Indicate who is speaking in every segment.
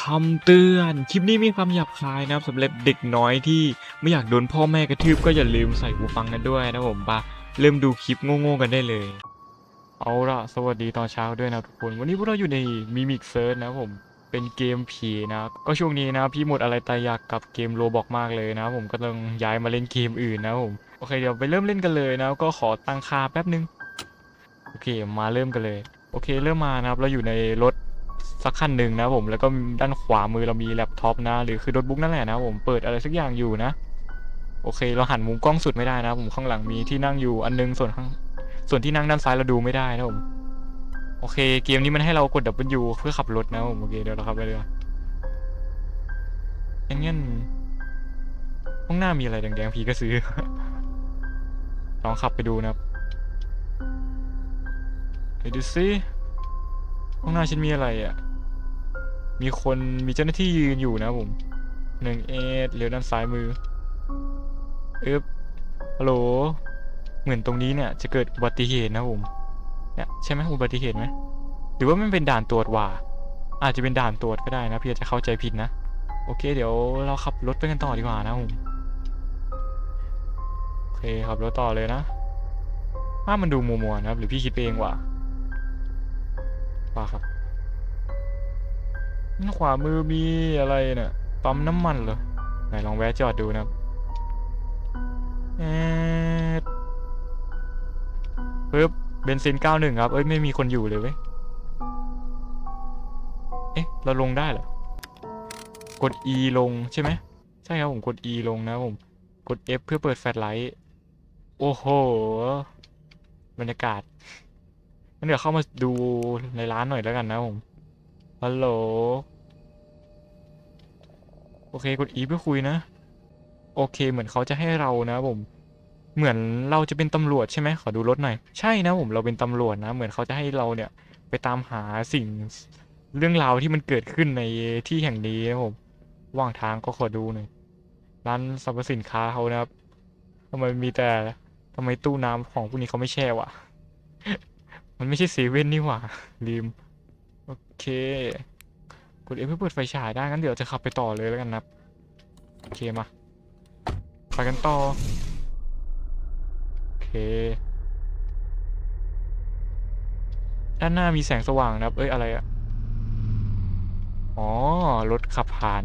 Speaker 1: คำเตือน คลิปนี้มีความหยาบคายนะครับสำหรับเด็กน้อยที่ไม่อยากโดนพ่อแม่กระทืบก็อย่าลืมใส่หูฟังกันด้วยนะผมปะเริ่มดูคลิปโง่ๆกันได้เลย เอาละสวัสดีตอนเช้าด้วยนะทุกคน วันนี้พวกเราอยู่ในมิมิกเซิร์ชนะผมเป็นเกมผีนะก็ช่วงนี้นะพี่หมดอะไรตายอยากกับเกมโรบอกมากเลยนะผมก็ต้องย้ายมาเล่นเกมอื่นนะผมโอเคเดี๋ยวไปเริ่มเล่นกันเลยนะก็ขอตั้งค่าแป๊บนึงโอเคมาเริ่มกันเลย โอเคเริ่มมานะครับเราอยู่ในรถ สักคันหนึ่งนะผมแล้วก็ด้านขวามือเรามีแล็ปท็อปนะ หรือคือโน้ตบุ๊กนั่นแหละนะผมเปิดอะไรสักอย่างอยู่นะ โอเค เราหันมุมกล้องสุดไม่ได้นะ ผมข้างหลังมีที่นั่งอยู่อันนึงส่วนข้างส่วนที่นั่งด้านซ้ายเราดูไม่ได้นะผมโอเค เกมนี้มันให้เรากด W เพื่อขับรถนะผมโอเคเดี๋ยวเราขับไปเลยอย่างงั้นข้างหน้ามีอะไรแดงๆพีก็ซื้อลองขับไปดูนะครับไปดูซิข้างหน้าฉันมีอะไรอะ มีคนมีเจ้าหน้าที่ยืนอยู่นะผมหนึ่งเอสเลี้ยวด้านซ้ายมืออึ๊บฮัลโหล เหมือนตรงนี้เนี่ย จะเกิดอุบัติเหตุนะผมเนี่ยใช่ไหมอุบัติเหตุไหมหรือว่ามันเป็นด่านตรวจว่า อาจจะเป็นด่านตรวจก็ได้นะพี่อจะเข้าใจผิดนะ โอเค เดี๋ยวเราขับรถไปกันต่อดีกว่านะผมโอเคขับรถต่อเลยนะภาพมันดูมัวๆนะครับ หรือพี่คิดเองว่าว่าครับ ขวามือมีอะไรเนี่ยปั๊มน้ำมันเหรอไหนลองแวะจอดดูนะครับเอ๊ะปึ๊บเบนซิน91ครับ เอ้ย ไม่มีคนอยู่เลยเว้ย เอ๊ะ เราลงได้เหรอ กด E ลงใช่ไหม ใช่ครับผม กด E ลงนะผม กด F เพื่อเปิดแฟลชไลท์ โอ้โห บรรยากาศงั้นเดี๋ยวเข้ามาดูในร้านหน่อยแล้วกันนะผม ฮัลโหล โอเคกด E เพื่อคุยนะ โอเคเหมือนเขาจะให้เรานะผม เหมือนเราจะเป็นตำรวจใช่ไหมขอดูรถหน่อย ใช่นะผมเราเป็นตำรวจนะ เหมือนเขาจะให้เราเนี่ย ไปตามหาสิ่งเรื่องราวที่มันเกิดขึ้นในที่แห่งนี้นะผมระหว่างทางก็ขอดูหน่อยร้านสรรพสินค้าเขานะครับทำไมมีแต่ทำไมตู้น้ำของพวกนี้เขาไม่แช่วะ มันไม่ใช่เซเว่นนี่หว่าลืม เคกดเอฟเพื่อเปิดไฟฉายได้งั้นเดี๋ยวจะขับไปต่อเลยแล้วกันนะโอเคมาไปกันต่อโอเคด้านหน้ามีแสงสว่างนะครับเอ้ยอะไรอะอ๋อรถขับผ่าน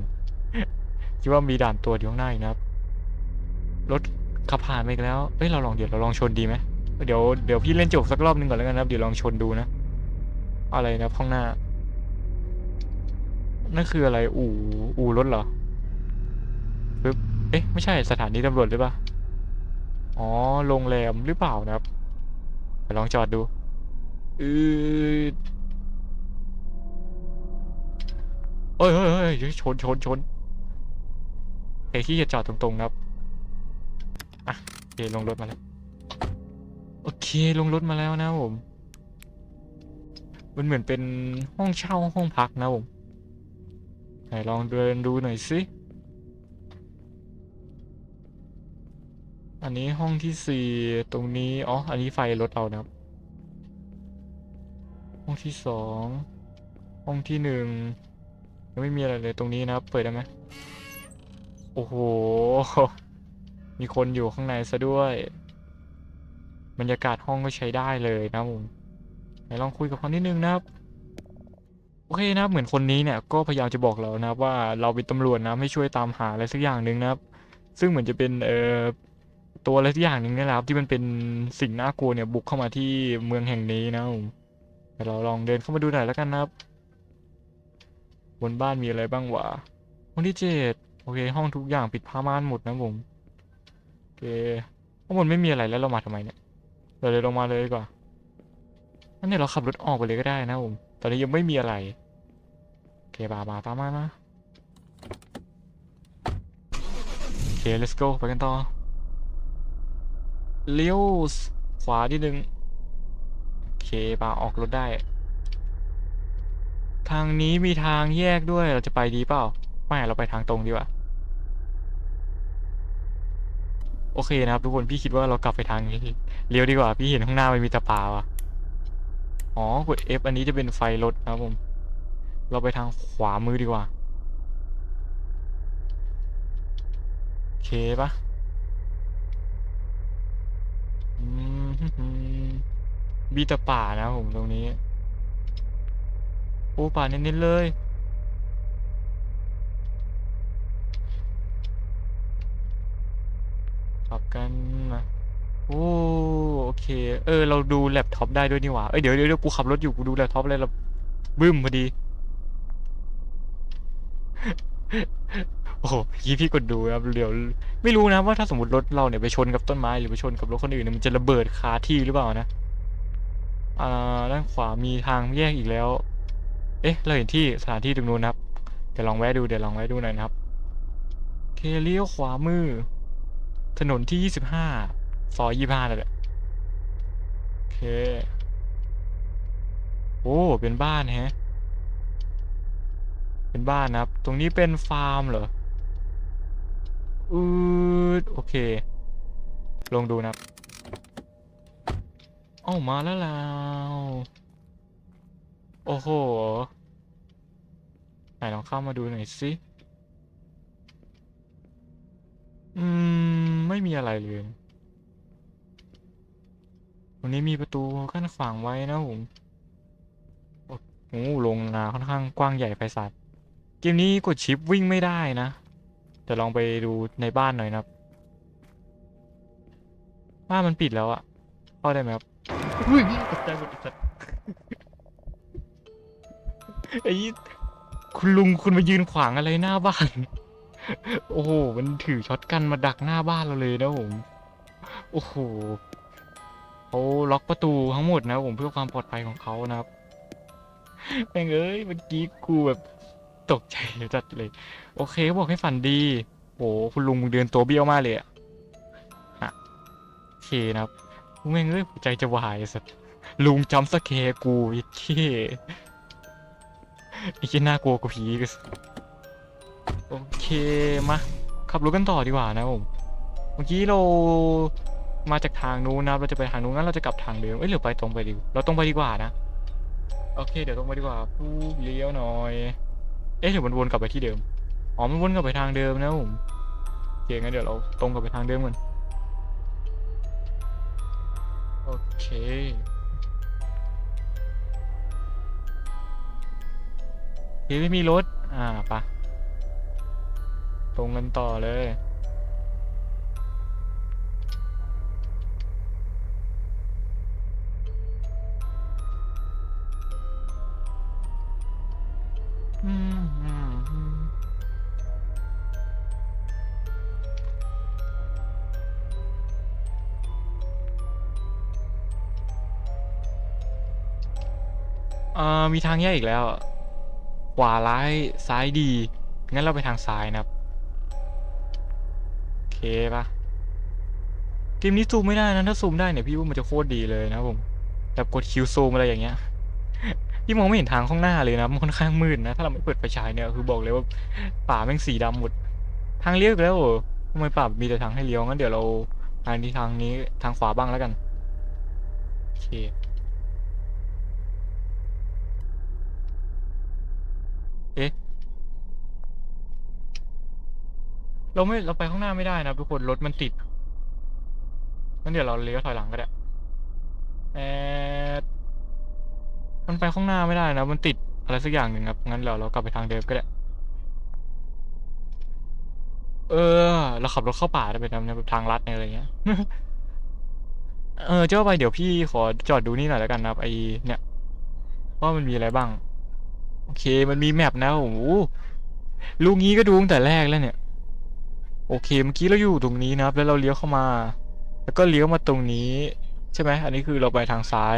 Speaker 1: คิดว่ามีด่านตัวจอยู่ข้างหน้าอีกนะครับรถขับผ่านไปอีกแล้วเอ้ยเราลองเดี๋ยวเราลองชนดีไหมเดี๋ยวเดี๋ยวพี่เล่นจบสักรอบนึงก่อนแล้วกันนะครับเดี๋ยวลองชนดูนะ อะไรนะข้างหน้า นั่นคืออะไร อู่ อู่รถเหรอปึ๊บ เอ๊ะ ไม่ใช่สถานีตำรวจหรือเปล่า อ๋อ โรงแรมหรือเปล่านะครับ ไปลองจอดดู อืดเอ้ยเฮ้ยเฮ้ยชนชนชนเอ้ยที่จะจอดตรงๆนะครับ อะโอเคลงรถมาแล้ว โอเคลงรถมาแล้วนะผม มันเหมือนเป็นห้องเช่าห้องพักนะผม ไหนลองเดินดูหน่อยสิ อันนี้ห้องที่สี่ตรงนี้ อ๋อ อันนี้ไฟรถเรานะครับ ห้องที่สอง ห้องที่หนึ่งยังไม่มีอะไรเลยตรงนี้นะครับ เปิดได้ไหมโอ้โห มีคนอยู่ข้างในซะด้วย บรรยากาศห้องก็ใช้ได้เลยนะผมไหนลองคุยกับเขานิดนึงนะครับ โอเคนะครับเหมือนคนนี้เนี่ยก็พยายามจะบอกเรานะครับว่าเราเป็นตำรวจนะให้ช่วยตามหาอะไรสักอย่างหนึ่งนะครับ ซึ่งเหมือนจะเป็นเอ่อตัวอะไรสักอย่างหนึ่งนี่แหละครับ ที่มันเป็นสิ่งน่ากลัวเนี่ยบุกเข้ามาที่เมืองแห่งนี้นะครับผมเดี๋ยวเราลองเดินเข้ามาดูหน่อยแล้วกันนะครับ บนบ้านมีอะไรบ้างวะห้องที่เจ็ดโอเค ห้องทุกอย่างปิดผ้าม่านหมดนะผมโอเคข้างบนไม่มีอะไรแล้วเรามาทำไมเนี่ยเราเลยลงมาเลยดีกว่างั้นเดี๋ยเราขับรถออกไปเลยก็ได้นะผม ตอนนี้ยังไม่มีอะไรโอเคบาบาตามมานะโอเค let's go ไปกันต่อเลี้ยวขวานิดนึงโอเคปาออกรถได้ ทางนี้มีทางแยกด้วยเราจะไปดีเปล่าไม่เราไปทางตรงดีกว่าโอเคนะครับทุกคนพี่คิดว่าเรากลับไปทางเลี้ยวดีกว่า พี่เห็นข้างหน้ามันมีตะปาว่ะ อ๋อกด F อันนี้จะเป็นไฟรถครับผม เราไปทางขวามือดีกว่า โอเคปะบีต่ป่านะผมตรงนี้ โอ้ป่าเน้นๆเลย ขับกันนะ โอ้โอเค เออ เราดูแล็ปท็อปได้ด้วยนี่หว่า เอ้ยเดี๋ยวเดี๋ยวเดี๋ยวกูขับรถอยู่กูดูแล็ปท็อปเลยแล้วบึ้มพอดี โอ้โหพี่พี่กดดูครับเดี๋ยวไม่รู้นะว่าถ้าสมมติรถเราเนี่ยไปชนกับต้นไม้หรือไปชนกับรถคนอื่นเนี่ยมันจะระเบิดคาที่หรือเปล่านะ อ่า ด้านขวามีทางแยกอีกแล้ว เอ๊ะ เราเห็นที่สถานที่ตรงนู้นครับ เดี๋ยวลองแวะดูเดี๋ยวลองแวะดูหน่อยนะครับ เคเลี้ยวขวามือ ถนนที่ยี่สิบห้า ซอยยี่ห้านั่นแหละโอเค โอ้ เป็นบ้านแฮะ เป็นบ้านนะครับ ตรงนี้เป็นฟาร์มเหรอ อืดโอเคลองดูนะครับอ้ามาแล้วแล้วโอ้โหไหนลองเข้ามาดูหน่อยสิอืม ไม่มีอะไรเลย ตรงนี้มีประตูกั้นขวางไว้นะผมโอ้โหลงนาค่อนข้างกว้างใหญ่ไพศาลเกมนี้กดชิปวิ่งไม่ได้นะเดี๋ยวลองไปดูในบ้านหน่อยนะครับ บ้านมันปิดแล้วอะเข้าได้ไหมครับอุ้ยตกใจหมดไอ้สัสไอ้ยี่คุณลุงคุณมายืนขวางอะไรหน้าบ้าน โอ้โห มันถือช็อตกันมาดักหน้าบ้านเราเลยนะผม โอ้โห เขาล็อกประตูทั้งหมดนะผมเพื่อความปลอดภัยของเขานะครับแม่งเอ้ยเมื่อกี้กูแบบตกใจจัดเลย โอเคเขาบอกให้ฝันดีโหคุณลุงเดินตัวเบี้ยวมากเลยอะอะโอเคนะครับแม่งเอ้ยใจจะวายไอ้สัสลุงจำสแกร์กูไอ้เท่ไอ้เหี้ยน่ากลัวกว่าผีกอะโอเคมาขับรถกันต่อดีกว่านะผมเมื่อกี้เรา มาจากทางนู้นนะเราจะไปทางนู้นงั้นเราจะกลับทางเดิมเอ้ยหรือไปตรงไปดีเราตรงไปดีกว่านะโอเคเดี๋ยวตรงไปดีกว่าพูเลี้ยวหน่อย เอ๊ะหรือมันวนกลับไปที่เดิมอ๋อมันวนกลับไปทางเดิมนะผมโอเคงั้นเดี๋ยวเราตรงกลับไปทางเดิมกันโอเคเฮ้ยไม่มีรถอ่าปะตรงกันต่อเลย มีทางแยกอีกแล้ว ขวาร้ายซ้ายดี งั้นเราไปทางซ้ายนะครับ โอเคปะเกมนี้ซูมไม่ได้นะ ถ้าซูมได้เนี่ยพี่ว่ามันจะโคตรดีเลยนะผม แบบกดคิวซูมอะไรอย่างเงี้ย พี่มองไม่เห็นทางข้างหน้าเลยนะ มันค่อนข้างมืดนะ ถ้าเราไม่เปิดไฟฉายเนี่ย คือบอกเลยว่าป่าแม่งสีดำหมด ทางเลี้ยวแล้วทำไมป่ามีแต่ทางให้เลี้ยวงั้นเดี๋ยวเราทางนี้ทางนี้ทางขวาบ้างแล้วกัน โอเค เอ๊ะ เราไม่ เราไปข้างหน้าไม่ได้นะทุกคน รถมันติดงั้นเดี๋ยวเราเลี้ยวถอยหลังก็ได้แอดมันไปข้างหน้าไม่ได้นะ มันติดอะไรสักอย่างหนึ่งครับ งั้นเราเรากลับไปทางเดิมก็ได้ เออ เราขับรถเข้าป่าได้ไปทำในทางลัดเนี่ยอะไรเงี้ย เออ เจ้าไปเดี๋ยวพี่ขอจอดดูนี่หน่อยแล้วกันนะครับไอเนี่ย ว่ามันมีอะไรบ้าง โอเคมันมีแมปนะโอ้โหลูกงี้ก็ดูตั้งแต่แรกแล้วเนี่ย โอเคเมื่อกี้เราอยู่ตรงนี้นะครับ แล้วเราเลี้ยวเข้ามา แล้วก็เลี้ยวมาตรงนี้ ใช่ไหมอันนี้คือเราไปทางซ้าย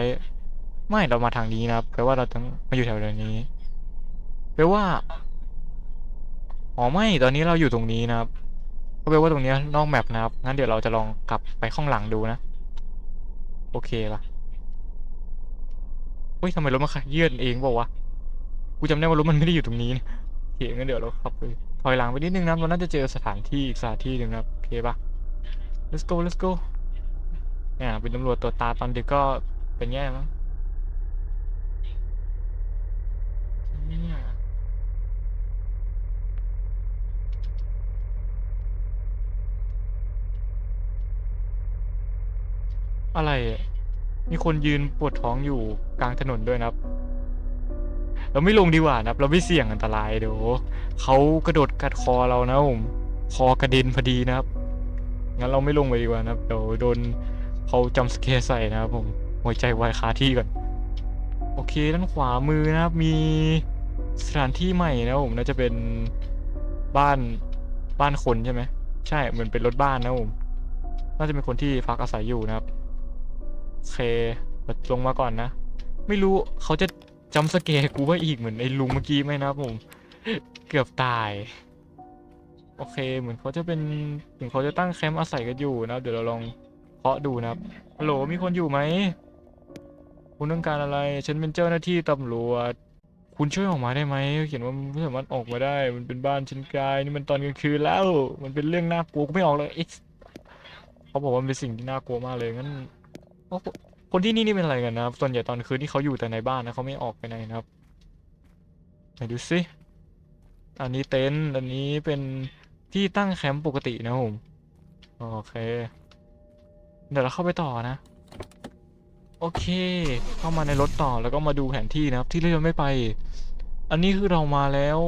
Speaker 1: ไม่เรามาทางนี้นะครับแปลว่าเราต้องมาอยู่แถวนี้แปลว่าอ๋อไม่ตอนนี้เราอยู่ตรงนี้นะครับก็แปลว่าตรงนี้นอกแมปนะครับงั้นเดี๋ยวเราจะลองกลับไปข้างหลังดูนะ โอเคปะเฮ้ยทำไมรถมันขยื่นเองบอกวะ กูจำได้ว่ารถมันไม่ได้อยู่ตรงนี้นะโยเคงั้นเดี๋ยวเราขับไปถอยหลังไปนิดนึงนะเราน่าจะเจอสถานที่อีกสถานที่หนึ่งนะโอเคปะ let's go let's go อ่ยเป็นตำรวจตัวตาตอนเด็กก็เป็นแง่มั้งอะไร มีคนยืนปวดท้องอยู่กลางถนนด้วยนะครับ เราไม่ลงดีกว่านะครับ เราไม่เสี่ยงอันตรายเดี๋ยวเขากระโดดกัดคอเรานะผมคอกระเด็นพอดีนะครับงั้นเราไม่ลงไปดีกว่านะครับเดี๋ยวโดนเขาจำสเกใส่นะครับผมหัวใจวายคาที่ก่อนโอเคด้านขวามือนะครับ มีสถานที่ใหม่นะผมน่าจะเป็นบ้านบ้านคนใช่ไหมใช่เหมือนเป็นรถบ้านนะผมน่าจะเป็นคนที่พักอาศัยอยู่นะครับโอเคลงมาก่อนนะ ไม่รู้เขาจะ จำสเกร์กูว่าอีกเหมือนไอ้ลุงเมื่อกี้ไหมนะผม เกือบตาย โอเค เหมือนเขาจะเป็นถึงเขาจะตั้งแคมป์อาศัยกันอยู่นะเดี๋ยวเราลองเคาะดูนะครับฮัลโหลมีคนอยู่ไหมคุณต้องการอะไร ฉันเป็นเจ้าหน้าที่ตำรวจ คุณช่วยออกมาได้ไหมเขียนว่าไม่สามารถออกมาได้ มันเป็นบ้านฉันกายนี่มันตอนกลางคืนแล้ว มันเป็นเรื่องน่ากลัวกูไม่ออกเลยเขาบอกว่ามันเป็นสิ่งที่น่ากลัวมากเลยงั้น คนที่นี่นี่เป็นอะไรกันนะครับ ส่วนใหญ่ตอนคืนที่เขาอยู่แต่ในบ้านนะเขาไม่ออกไปไหนนะครับไหนดูสิอันนี้เต็นท์อันนี้เป็นที่ตั้งแคมป์ปกตินะผมโอเค เดี๋ยวเราเข้าไปต่อนะ โอเค เข้ามาในรถต่อแล้วก็มาดูแผนที่นะครับ ที่เรายังไม่ไป อันนี้คือเรามาแล้ว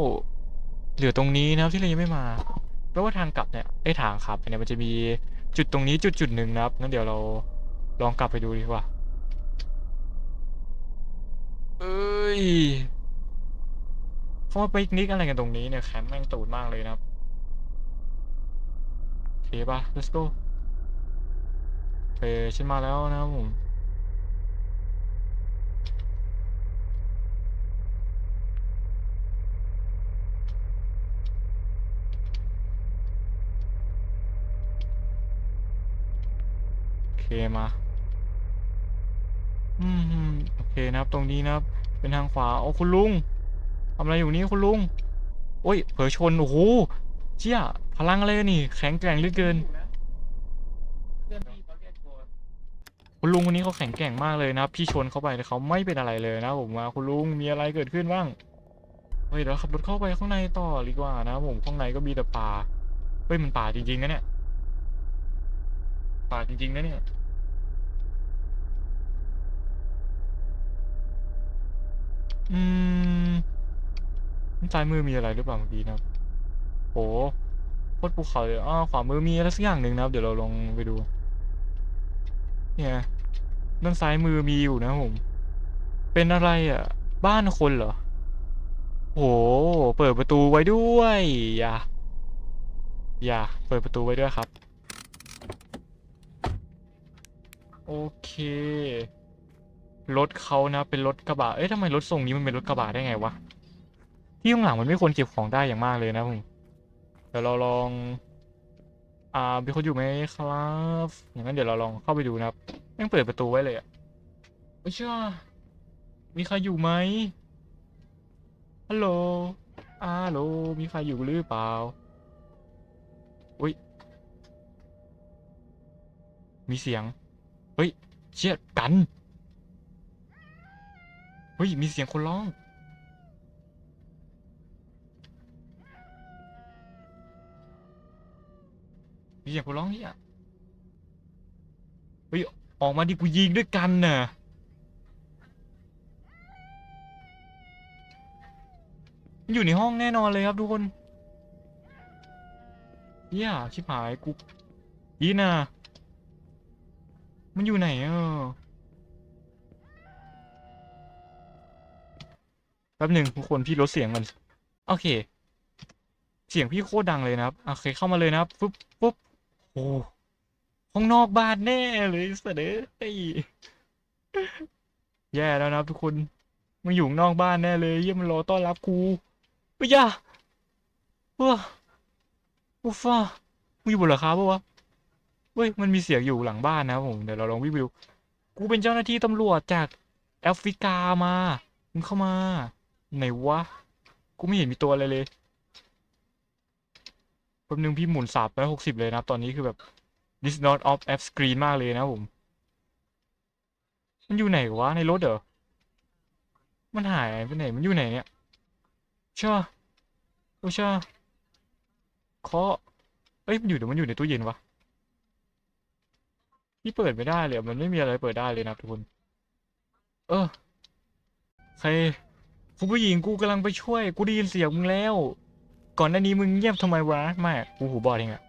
Speaker 1: เหลือตรงนี้นะครับที่เรายังไม่มาแปลว่าทางกลับเนี่ยไอ้ทางขับเนี่ยมันจะมีจุดตรงนี้จุดจุดหนึ่งนะครับงั้นเดี๋ยวเราลองกลับไปดูดีกว่า เอ้ยเขามาปิกนิกอะไรกันตรงนี้เนี่ยแคมป์แม่งตูดมากเลยนะครับโอเคป่ะ let's go โอเคฉันมาแล้วนะครับผมโอเคมา อืมอืม เคนะครับ ตรงนี้นะครับ เป็นทางขวาโอ้คุณลุงทำอะไรอยู่นี่คุณลุง โอ้ย เผลอชน โอ้โห เชี่ย พลังอะไรกันนี่ แข็งแกร่งเหลือเกิน คุณลุงคนนี้เขาแข็งแกร่งมากเลยนะครับ พี่ชนเข้าไปแต่เขาไม่เป็นอะไรเลยนะผมว่าคุณลุงมีอะไรเกิดขึ้นบ้าง เฮ้ยเดี๋ยวขับรถเข้าไปข้างในต่อดีกว่านะผมข้างในก็มีแต่ป่า เฮ้ยมันป่าจริงๆนะเนี่ย ป่าจริงๆนะเนี่ย อืมซ้ายมือมีอะไรหรือเปล่าเมื่อกี้นะครับ โหโคตรภูเขาเลยอ้าขวามือมีอะไรสักอย่างหนึ่งนะครับ เดี๋ยวเราลองไปดู เนี่ยด้านซ้ายมือมีอยู่นะผม เป็นอะไรอะ บ้านคนเหรอ โห เปิดประตูไว้ด้วย อย่า อย่า เปิดประตูไว้ด้วยครับ โอเค รถเขานะเป็นรถกระบะ เอ๊ะทำไมรถทรงนี้มันเป็นรถกระบะได้ไงวะ ที่ข้างหลังมันไม่ควรเก็บของได้อย่างมากเลยนะผมเดี๋ยวเราลอง อ่ามีคนอยู่ไหมครับ อย่างนั้นเดี๋ยวเราลองเข้าไปดูนะครับแม่งเปิดประตูไว้เลยอะไม่เชื่อ มีใครอยู่ไหมฮัลโหลอาโหลมีใครอยู่หรือเปล่า อุ้ย มีเสียง เฮ้ย เชี่ยกัน เฮ้ยมีเสียงคนร้อง มีเสียงคนร้องเนี่ยเฮ้ยออกมาดิกูยิงด้วยกันน่ะมันอยู่ในห้องแน่นอนเลยครับทุกคนเหี้ยชิบหายกูยีน่ะมันอยู่ไหนเออ ป๊บหนึ่งทุกคนพี่ลดเสียงมัน โอเค เสียงพี่โคตรดังเลยนะครับโอเคเข้ามาเลยนะครับปุ๊บปุ๊บโอ้ห้องนอกบ้านแน่เลยเสนอไอ้ยแย่แล้วนะครับทุกคนมันอยู่นอกบ้านแน่เลยเยี่ยมันรอต้อนรับกูเฮ้ยอยาว้าอุฟ้ามึงอยู่บนหลังคาปะวะเฮ้ยมันมีเสียงอยู่หลังบ้านนะผมเดี๋ยวเราลองวิ่งไปดูกูเป็นเจ้าหน้าที่ตำรวจจากแอฟริกามามึงเข้ามา ไหนวะ กูไม่เห็นมีตัวอะไรเลยแป๊บนึงพี่หมุนสามร้อยหกสิบเลยนะตอนนี้คือแบบ this not off app screen มากเลยนะผม มันอยู่ไหนวะ ในรถเหรอ มันหายไปไหน มันอยู่ไหนเนี่ยเชื่อโอเชื่อเคาะเอ้ยมันอยู่เดี๋ยวมันอยู่ในตู้เย็นวะพี่เปิดไม่ได้เลย มันไม่มีอะไรเปิดได้เลยนะทุกคน เออใคร คุณผู้หญิงกูกำลังไปช่วย กูได้ยินเสียงมึงแล้ว ก่อนหน้านี้มึงเงียบทำไมวะม่กูหูบอดเองอะ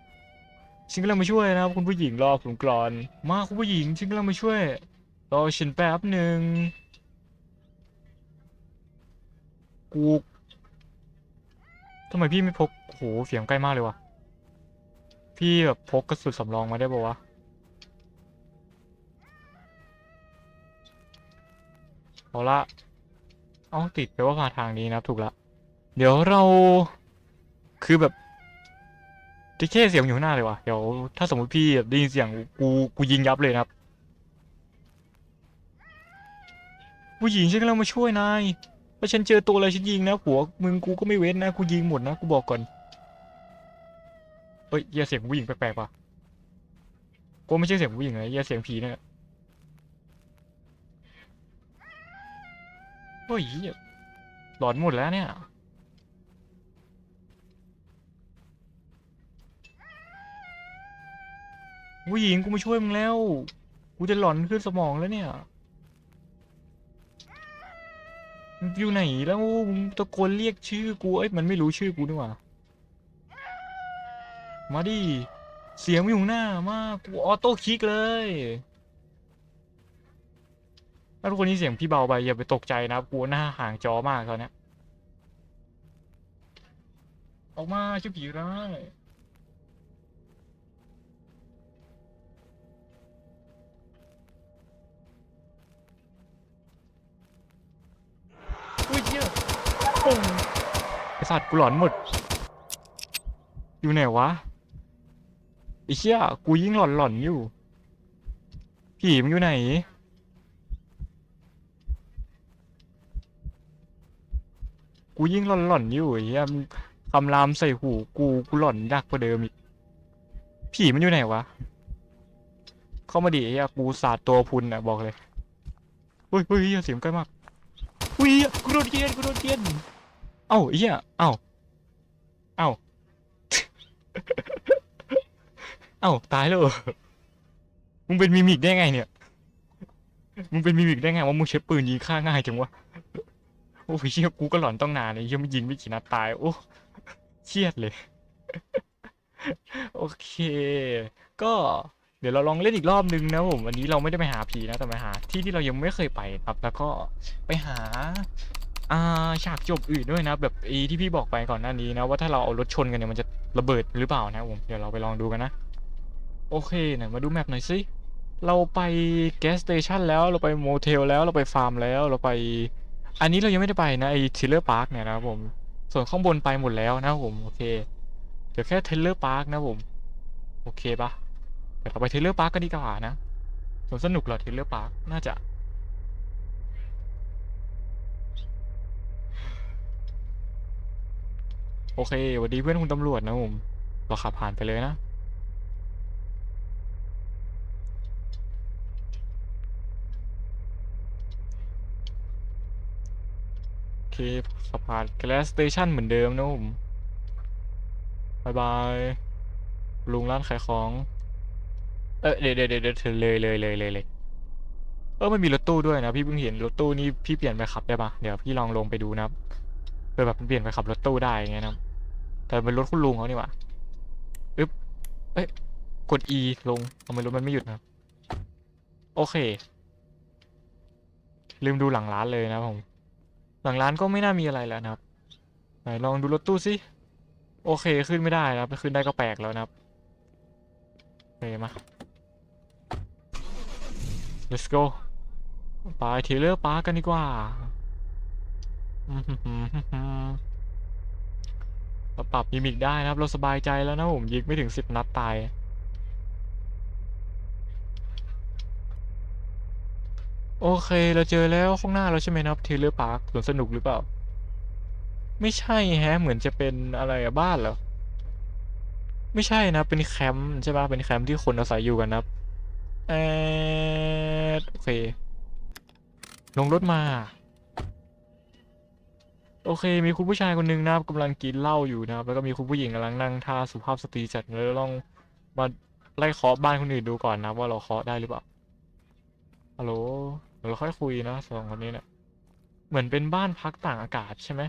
Speaker 1: ฉันกำลังมาช่วยนะครับ คุณผู้หญิงรอผมก่อน มาคุณผู้หญิงฉันกำลังมาช่วยรอฉันแป๊บหนึ่งกูทำไมพี่ไม่พกโหเสียงใกล้มากเลยวะพี่แบบพกกระสุนสำรองมาได้ปะวะเอาละ เอาติดไปว่ามาทางนี้นะครับถูกละ เดี๋ยวเราคือแบบที่แค่เสียงอยู่หน้าเลยวะเดี๋ยวถ้าสมมติพี่แบบได้ยินเสียงกูกูยิงยับเลยนะครับ ผู้หญิงฉันกำลังมาช่วยนายถ้าฉันเจอตัวอะไรฉันยิงนะหัวมึงกูก็ไม่เว้นนะกูยิงหมดนะกูบอกก่อนเฮ้ยเหี้ยเสียงผู้หญิงแปลกๆว่ะกูไม่ใช่เสียงผู้หญิงนะเหี้ยเสียงผีเนี่ย เฮ้ยเหี้ยหลอนหมดแล้วเนี่ยผู้หญิงกูมาช่วยมึงแล้ว กูจะหลอนขึ้นสมองแล้วเนี่ยมึงอยู่ไหนแล้วมึงตะโกนเรียกชื่อกู เอ้ยมันไม่รู้ชื่อกูนี่หว่า มาดิ เสียงมันอยู่ข้างหน้า มากูออโต้คลิกเลย ถ้าทุกคนนี้เสียงพี่เบาไปอย่าไปตกใจนะครับกูหน้าห่างจอมากตอนเนี้ยออกมาชื่อผีร้ายอุ้ยเหี้ยโอ้ยไอสัตว์กูหลอนหมด อยู่ไหนวะไอเชี่ยกูยิ่งหลอนหลอนอยู่ ผีมันอยู่ไหน กูยิ่งหล่อนหลอนอยู่ไอ้เหี้ยมึงคำรามใส่หูกูกูหลอนยากกว่าเดิมอีกผีมันอยู่ไหนวะ เข้ามาดิไอ้เหี้ยกูสาดตัวพุนอะบอกเลยเฮ้ยเฮ้ยเหี้ยเสียงใกล้มากอุ้ยกูโดนเกียนกูโดนเกียนเอ้าไอ้เหี้ยเอ้าเอ้า เอ้าตายแล้วเหรอมึงเป็นมิมิกได้ไงเนี่ย มึงเป็นมิมิกได้ไงว่ามึงใช้ปืนยิงฆ่าง่ายจังวะ โอ้ยเชี่ยกูก็หลอนต้องนานเลยเชี่ยไม่ยิงไม่กี่นัดตายโอ้เครียดเลย โอเค ก็เดี๋ยวเราลองเล่นอีกรอบนึงนะผมวันนี้เราไม่ได้ไปหาผีนะแต่ไปหา ที่ที่เรายังไม่เคยไปครับ แล้วก็ไปหาอ่าฉากจบอื่นด้วยนะ แบบอีที่พี่บอกไปก่อนหน้านี้นะ ว่าถ้าเราเอารถชนกันเนี่ยมันจะระเบิดหรือเปล่านะผมเดี๋ยวเราไปลองดูกันนะ โอเคไหนมาดูแมปหน่อยสิเราไปแก๊สสเตชันแล้วเราไปโมเทลแล้วเราไปฟาร์มแล้วเราไป อันนี้เรายังไม่ได้ไปนะไอ้ทิลเลอร์พาร์คเนี่ยนะครับผม ส่วนข้างบนไปหมดแล้วนะผมโอเค เดี๋ยวแค่เทเลอร์พาร์คนะผม โอเคปะเดี๋ยวเราไปเทเลอร์พาร์คกันดีกว่านะสวนสนุกเหรอเทเลอร์พาร์คน่าจะโอเคสวัสดีเพื่อนคุณตำรวจนะผมเราขับผ่านไปเลยนะ เคขับผ่านแกลสสเตชันเหมือนเดิมนะผมบายบาย ลุงร้านขายของ เออเดี๋ยวเดี๋ยวเดี๋ยวเดี๋ยวเลยเลยเลยเลยเลยเออมันมีรถตู้ด้วยนะ พี่เพิ่งเห็นรถตู้นี่พี่เปลี่ยนไปขับได้ปะเดี๋ยวพี่ลองลงไปดูนะเพื่อแบบเปลี่ยนไปขับรถตู้ได้อย่างนะแต่เป็นรถคุณลุงเขานี่หว่าอึ๊บเอ้ยกด E ลงทำไมรถมันไม่หยุดนะโอเค ลืมดูหลังร้านเลยนะผม หลังร้านก็ไม่น่ามีอะไรแล้วนะครับ ไหนลองดูรถตู้สิโอเคขึ้นไม่ได้นะครับขึ้นได้ก็แปลกแล้วนะครับโอเคมา let's go ไปเทเลอร์ปาร์กันดีกว่าเราปรับยิมิกได้นะครับ เราสบายใจแล้วนะผมยิงไม่ถึงสิบนัดตาย โอเค เราเจอแล้วข้างหน้าเราใช่ไหมนะครับเทเลอร์พาร์คสวนสนุกหรือเปล่า ไม่ใช่แฮะ เหมือนจะเป็นอะไรอะบ้านเหรอ ไม่ใช่นะ เป็นแคมป์ใช่ปะเป็นแคมป์ที่คนอาศัยอยู่กันนะเออโอเค ลงรถมา โอเค มีคุณผู้ชายคนหนึ่งนะครับกำลังกินเหล้าอยู่นะครับ แล้วก็มีคุณผู้หญิงกำลังนั่งท่าสุภาพสตรีจัดแล้วลองมาไล่เคาะบ้านคนอื่นดูก่อนนะว่าเราเคาะได้หรือเปล่าฮัลโหล ดี๋ยวเราค่อยคุยนะสองคนนี้เนี่ยเหมือนเป็นบ้านพักต่างอากาศใช่ไหม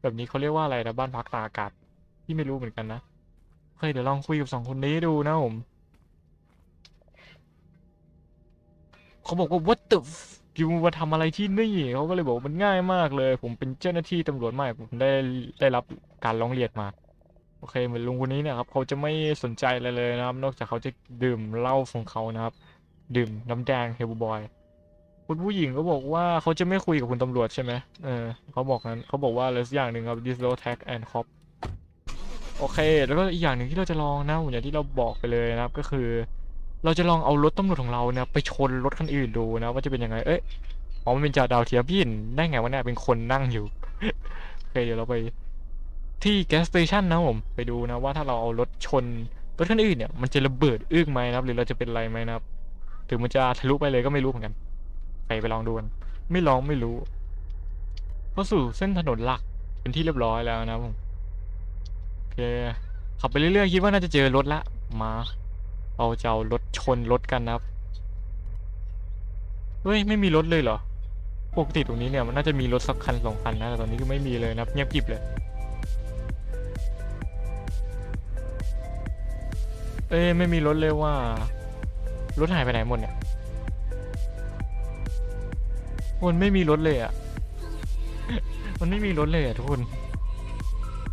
Speaker 1: แบบนี้เขาเรียกว่าอะไรนะบ้านพักต่างอากาศที่ไม่รู้เหมือนกันนะโอเคเดี๋ยวลองคุยกับสองคนนี้ดูนะผมเขาบอกว่า what the f- ยูมาทำอะไรที่นี่เขาก็เลยบอกมันง่ายมากเลย ผมเป็นเจ้าหน้าที่ตำรวจใหม่ผมได้ได้รับการร้องเรียนมาโอเคเหมือนลุงคนนี้เนี่ยครับเขาจะไม่สนใจอะไรเลยนะครับ นอกจากเขาจะดื่มเหล้าของเขานะครับ ดื่มน้ำแดงเฮลบอย คุณผู้หญิงก็บอกว่าเขาจะไม่คุยกับคุณตำรวจใช่ไหมเออเขาบอกนั้นเขาบอกว่าอะไรสักอย่างหนึ่งครับ this low tag and cop โอเค แล้วก็อีกอย่างหนึ่งที่เราจะลองนะเหมือย่างที่เราบอกไปเลยนะครับ ก็คือ เราจะลองเอารถตำรวจของเราเนี่ยไปชนรถคันอื่นดูนะ ว่าจะเป็นยังไง เอ้ยอ๋อมันเป็นจ่าดาวเทียมพี่นได้ไงวะเนี่ยเป็นคนนั่งอยู่ โอเคเดี๋ยวเราไปที่แก๊สสเตชันนะผม ไปดูนะว่าถ้าเราเอารถชนรถคันอื่นเนี่ยมันจะระเบิดอึ้งไหมนะครับ หรือเราจะเป็นไรไหมนะครับ ถึงมันจะทะลุไปเลยก็ไม่รู้เหมือนกัน ไปไปลองดูกันไม่ลองไม่รู้เข้าสู่เส้นถนนหลักเป็นที่เรียบร้อยแล้วนะผมโอเคขับไปเรื่อยๆคิดว่าน่าจะเจอรถละมาเราจะเอารถชนรถกันนะครับเฮ้ยไม่มีรถเลยเหรอปกติตรงนี้เนี่ยมันน่าจะมีรถสักคันสองคันนะแต่ตอนนี้ก็ไม่มีเลยนะเงียบกิบเลย เอ้ยไม่มีรถเลยว่ารถหายไปไหนหมดเนี่ย มันไม่มีรถเลยอะ มันไม่มีรถเลยอะทุกคน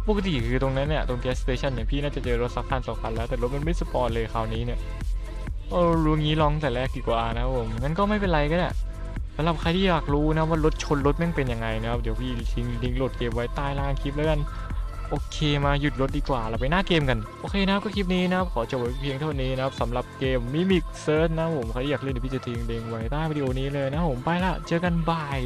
Speaker 1: ปกติคือตรงนั้นเนี่ย ตรง gas station เนี่ยพี่น่าจะเจอรถสักคันสองคันแล้ว แต่รถมันไม่สปอนเลยคราวนี้เนี่ยเออรู้งี้ลองแต่แรกดีกว่านะผมงั้นก็ไม่เป็นไรก็ได้สำหรับใครที่อยากรู้นะว่ารถชนรถแม่งเป็นยังไงนะครับเดี๋ยวพี่ทิ้งลิงก์โหลดเกมไว้ใต้ล่างคลิปแล้วกัน โอเคมาหยุดรถดีกว่าเราไปหน้าเกมกัน โอเคนะครับก็คลิปนี้นะครับขอจบไว้เพียงเท่านี้นะครับสำหรับเกมมิมิกเซิร์ชนะผมใครอยากเล่นเดี๋ยวพี่จะทิ้งลิงไว้ใต้วิดีโอนี้เลยนะผมไปละเจอกันบาย